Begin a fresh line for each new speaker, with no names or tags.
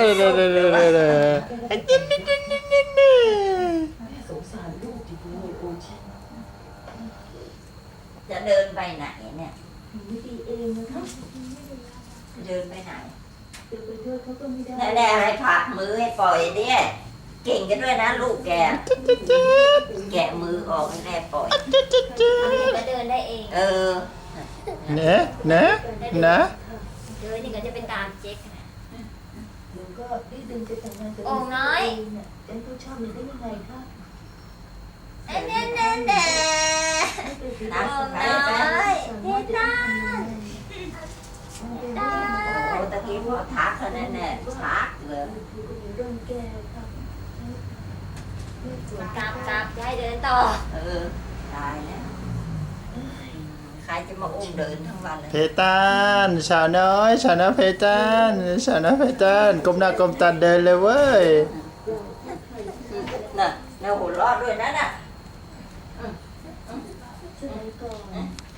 เออเออเออเออเออเอออันนี้นี่นี่นี่นี่นี่
สงสารลูกจริงๆเลยโอชิ
จะเดินไปไหนเนี่ย
ดีเองนะคะ
เดินไปไหน
เดี๋ยวไปด้วยเขาก็ไม่ได้
แน่ๆให้ผักมือให้ปล่อยเนี่ยเก่งกันด้วยนะลูกแก แกะมือออกให้แน่ปล่อย
ก็เดินได้เอง
เออ
เนะเนะเนะ
เดินนี่ก็จะไปตามเจ๊กนะ
เดี๋ยวก็ได้ดึงไปแต่งงานกับ
โอ่งน้อย
ฉันก็ชอบมันได้ยังไงคะ
เน่เน่เน่เน่
นัก
โอ่ง
ไป
น้
ไป
อยเฮ้ตาตา
โอ้ตะกี้พ่อทักเขาแน่แน่ๆทักเลย
เรื่องแกค่ะ
กลับกลับจะให้เดินต่อ
เออตายแล้วใคร จะมาอุ้มเดินทั้งวันเลย
เพตานสาวน้อยสาวน้อยเพตานสาวน้อยเพตานก้มหน้าก้มตาเดินเลยเว้ย
น่ะน่ะหัวเรอดด้วยนะน่ะ
สมัยก่อน